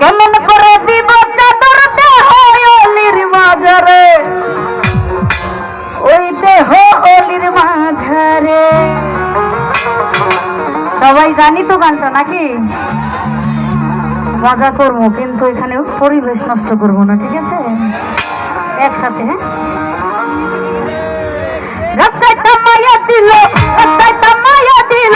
কেমন করে দিব চাদর দেহ অলির মাঝারে? ওই দেহ অলির মাঝারে। সবাই জানি তো গানটা নাকি? মজা করব, কিন্তু এখানে পরিবেশ নষ্ট করব না, ঠিক আছে? একসাথে হ্যাঁ? রাস্তায় তামাইয়া দিল, রাস্তায় তামাইয়া দিল।